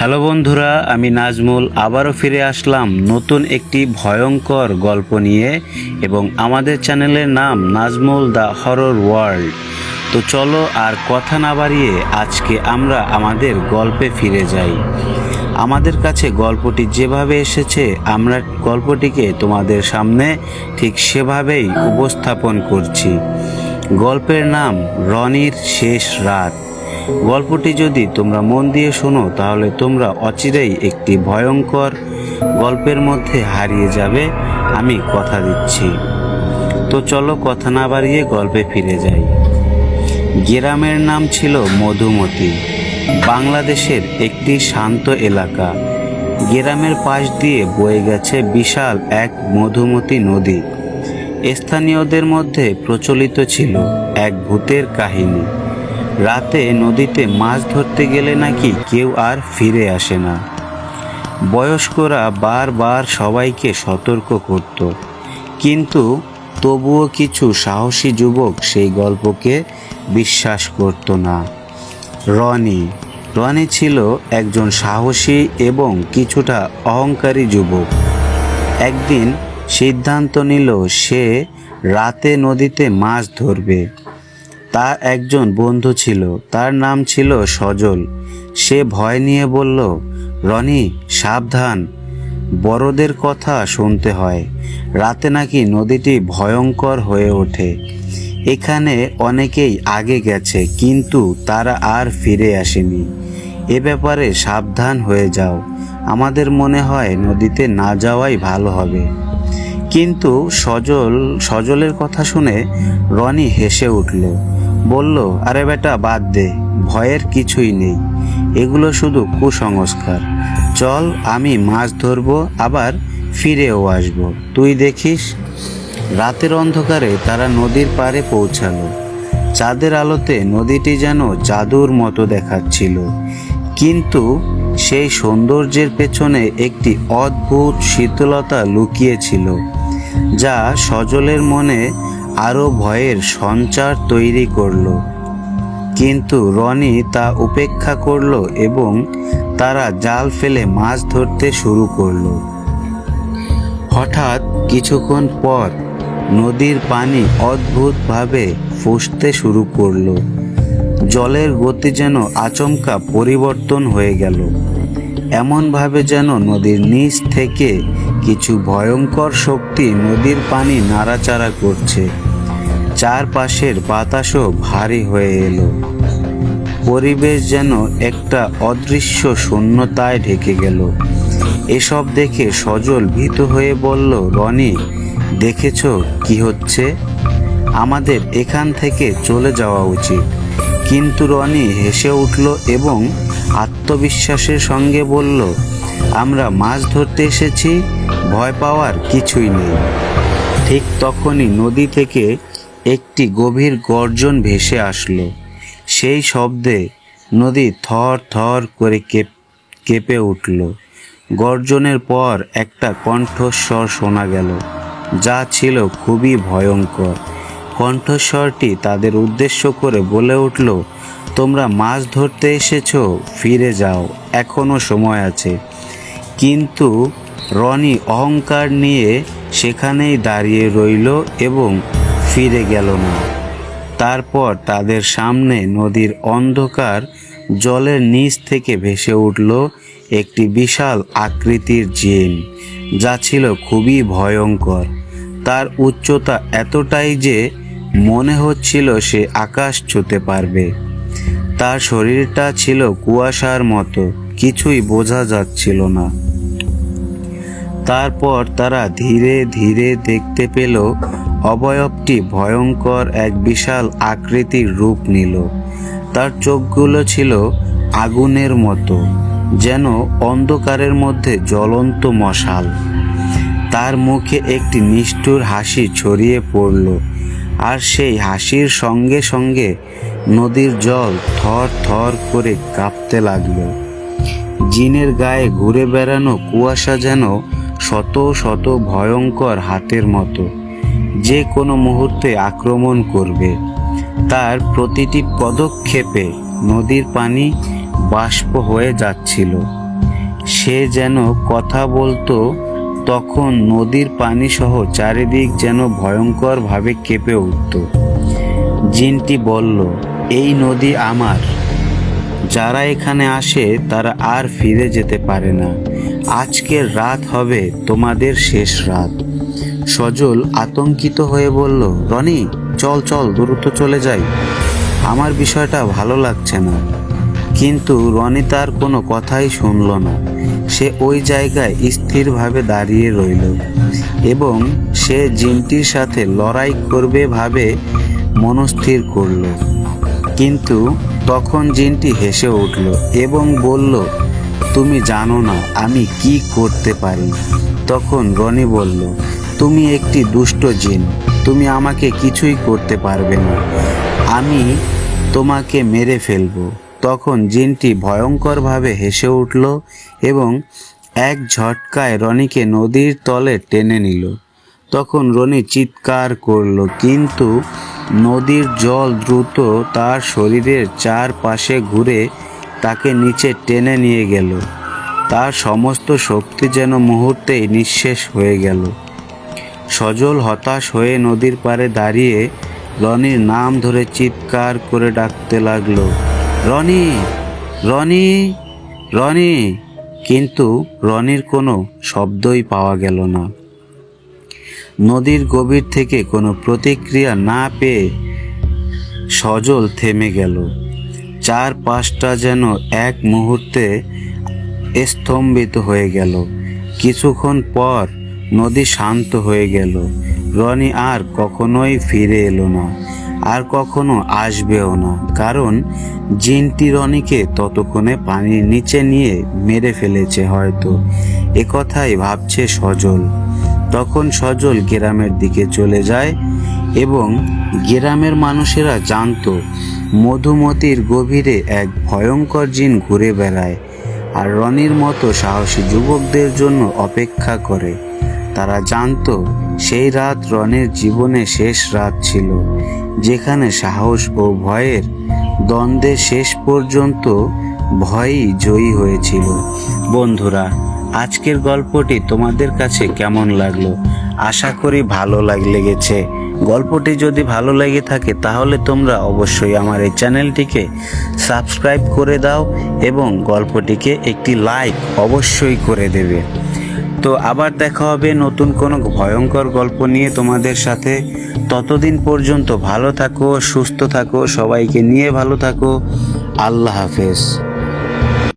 Hello বন্ধুরা, আমি নাজমুল, আবারও ফিরে আসলাম নতুন একটি ভয়ঙ্কর গল্প নিয়ে এবং আমাদের চ্যানেলের নাম নাজমুল দ্য হরর ওয়ার্ল্ড। তো চলো আর কথা না বাড়িয়ে আজকে আমরা আমাদের গল্পে ফিরে যাই। আমাদের কাছে গল্পটি যেভাবে এসেছে, আমরা গল্পটিকে তোমাদের সামনে ঠিক সেভাবেই উপস্থাপন করছি। গল্পের নাম রনির শেষ রাত। গল্পটি যদি তোমরা মন দিয়ে শোনো, তাহলে তোমরা অচিরেই একটি ভয়ঙ্কর গল্পের মধ্যে হারিয়ে যাবে। আমি কথা দিচ্ছি। তো চলো কথা না বাড়িয়ে গল্পে ফিরে যাই। গ্রামের নাম ছিল মধুমতি। বাংলাদেশের একটি শান্ত এলাকা। গ্রামের পাশ দিয়ে বয়ে গেছে বিশাল এক মধুমতি নদী। স্থানীয়দের মধ্যে প্রচলিত ছিল এক ভূতের কাহিনী। রাতে নদীতে মাছ ধরতে গেলে নাকি কেউ আর ফিরে আসে না। বয়স্করা বারবার সবাইকে সতর্ক করত। কিন্তু তবুও কিছু সাহসী যুবক সেই গল্পকে বিশ্বাস করত না। রনি রনি ছিল একজন সাহসী এবং কিছুটা অহংকারী যুবক। একদিন সিদ্ধান্ত নিল সে রাতে নদীতে মাছ ধরবে। তার একজন বন্ধু ছিল, তার নাম ছিল সজল। সে ভয় নিয়ে বলল, রনি, সাবধান। বড়দের কথা শুনতে হয়। রাতে নাকি নদীটি ভয়ঙ্কর হয়ে ওঠে। এখানে অনেকেই আগে গেছে, কিন্তু তারা আর ফিরে আসেনি। এ ব্যাপারে সাবধান হয়ে যাও। আমাদের মনে হয় নদীতে না যাওয়াই ভালো হবে। কিন্তু সজল, সজলের কথা শুনে রনি হেসে উঠল বলল, আরে বেটা, বাদ দে, ভয়ের কিছুই নেই। এগুলো শুধু কুসংস্কার। চল, আমি মাছ ধরবো, আবার ফিরেও আসব। তুই দেখিস? রাতের অন্ধকারে তারা নদীর পাড়ে পৌঁছালো। চাঁদের আলোতে নদীটি যেন জাদুর মতো দেখাচ্ছিল। কিন্তু সেই সৌন্দর্যের পেছনে একটি অদ্ভুত শীতলতা লুকিয়েছিল, যা সজলের মনে আরও ভয়ের সঞ্চার তৈরি করল। কিন্তু রনি তা উপেক্ষা করল এবং তারা জাল ফেলে মাছ ধরতে শুরু করল। হঠাৎ কিছুক্ষণ পর নদীর পানি অদ্ভুতভাবে ফুসতে শুরু করল। জলের গতি যেন আচমকা পরিবর্তন হয়ে গেল। এমনভাবে যেন নদীর নিচ থেকে কিছু ভয়ঙ্কর শক্তি নদীর পানি নাড়াচাড়া করছে। চারপাশের বাতাসও ভারী হয়ে এলো। পরিবেশ যেন একটা অদৃশ্য শূন্যতায় ঢেকে গেল। এসব দেখে সজল ভীত হয়ে বলল, রনি, দেখেছ কি হচ্ছে? আমাদের এখান থেকে চলে যাওয়া উচিত। কিন্তু রনি হেসে উঠল এবং আত্মবিশ্বাসের সঙ্গে বলল আমরা মাছ ধরতে এসেছি, ভয় পাওয়ার কিছুই নেই। ঠিক তখনই নদী থেকে একটি গভীর গর্জন ভেসে আসলো। সেই শব্দে নদী থর থর করে কেপ- উঠল। গর্জনের পর একটা কণ্ঠস্বর শোনা গেল, যা ছিল খুবই ভয়ঙ্কর। কণ্ঠস্বরটি তাদের উদ্দেশ্য করে বলে উঠল, তোমরা মাছ ধরতে এসেছ, ফিরে যাও, এখনও সময় আছে। কিন্তু রনি অহংকার নিয়ে সেখানেই দাঁড়িয়ে রইল এবং ফিরে গেল না। তারপর তাদের সামনে নদীর অন্ধকার জলের নিচ থেকে ভেসে উঠল একটি বিশাল আকৃতির জিন, যা ছিল খুবই ভয়ঙ্কর। তার উচ্চতা এতটাই যে মনে হচ্ছিল সে আকাশ ছুঁতে পারবে। তার শরীরটা ছিল কুয়াশার মতো, কিছুই বোঝা যাচ্ছিল না। তারপর তারা ধীরে ধীরে দেখতে পেল, অবয়বটি ভয়ঙ্কর এক বিশাল আকৃতির রূপ নিল। তার চোখগুলো ছিল আগুনের মতো, যেন অন্ধকারের মধ্যে জ্বলন্ত মশাল। তার মুখে একটি নিষ্ঠুর হাসি ছড়িয়ে পড়ল, আর সেই হাসির সঙ্গে সঙ্গে নদীর জল থর থর করে কাঁপতে লাগল। জিনের গায়ে ঘুরে বেড়ানো কুয়াশা যেন শত শত ভয়ঙ্কর হাতের মতো যে কোনো মুহূর্তে আক্রমণ করবে। তার প্রতিটি পদক্ষেপে নদীর পানি বাষ্প হয়ে যাচ্ছিল। সে যেন কথা বলতো, তখন নদীর পানি সহ চারিদিক যেন ভয়ঙ্করভাবে কেঁপে উঠত। জিনটি বলল, এই নদী আমার। যারা এখানে আসে, তারা আর ফিরে যেতে পারে না। আজকের রাত হবে তোমাদের শেষ রাত। সজল আতঙ্কিত হয়ে বলল, রনি, চল চল, দ্রুত চলে যাই। আমার বিষয়টা ভালো লাগছে না। কিন্তু রনি তার কোনো কথাই শুনল না। সে ওই জায়গায় স্থিরভাবে দাঁড়িয়ে রইল এবং সে জিনটির সাথে লড়াই করবে ভাবে মনস্থির করল। কিন্তু তখন জিনটি হেসে উঠল এবং বলল তুমি জানো না আমি কি করতে পারি? তখন রনি বলল, তুমি একটি দুষ্ট জিন। তুমি আমাকে কিছুই করতে পারবে না। আমি তোমাকে মেরে ফেলব। তখন জিনটি ভয়ঙ্করভাবে হেসে উঠল এবং এক ঝটকায় রনিকে নদীর তলে টেনে নিল। তখন রনি চিৎকার করল, কিন্তু নদীর জল দ্রুত তার শরীরের চারপাশে ঘুরে তাকে নিচে টেনে নিয়ে গেল। তার সমস্ত শক্তি যেন মুহূর্তেই নিঃশেষ হয়ে গেল। সজল হতাশ হয়ে নদীর পাড়ে দাঁড়িয়ে রনির নাম ধরে চিৎকার করে ডাকতে লাগল, রনি রনি রনি! কিন্তু রনির কোনো শব্দই পাওয়া গেল না। নদীর গভীর থেকে কোনো প্রতিক্রিয়া না পেয়ে সজল থেমে গেল। চার পাঁচটা যেন এক মুহূর্তে স্তম্ভিত হয়ে গেল। কিছুক্ষণ পর নদী শান্ত হয়ে গেল। রনি আর কখনোই ফিরে এলো না, আর কখনো আসবেও না, কারণ জিনটি রনিকে ততক্ষণে পানির নিচে নিয়ে মেরে ফেলেছে হয়তো। একথাই ভাবছে সজল। তখন সজল গ্রামের দিকে চলে যায় এবং গ্রামের মানুষেরা জানত, মধুমতির গভীরে এক ভয়ঙ্কর জিন ঘুরে বেড়ায় আর রনির মতো সাহসী যুবকদের জন্য অপেক্ষা করে। তারা জানত, সেই রাত রনির জীবনে শেষ রাত ছিল, যেখানে সাহস ও ভয়ের দ্বন্দ্বে শেষ পর্যন্ত ভয়ই জয়ী হয়েছিল। বন্ধুরা, আজকের গল্পটি তোমাদের কাছে কেমন লাগল? আশা করি ভালো লাগ, লেগেছে। গল্পটি যদি ভালো লেগে থাকে তাহলে তোমরা অবশ্যই আমার এই চ্যানেলটিকে সাবস্ক্রাইব করে দাও এবং গল্পটিকে একটি লাইক অবশ্যই করে দেবে। তো আবার দেখা হবে নতুন কোনো ভয়ঙ্কর গল্প নিয়ে তোমাদের সাথে। ততদিন পর্যন্ত ভালো থাকো, সুস্থ থাকো, সবাইকে নিয়ে ভালো থাকো। আল্লাহ হাফেজ।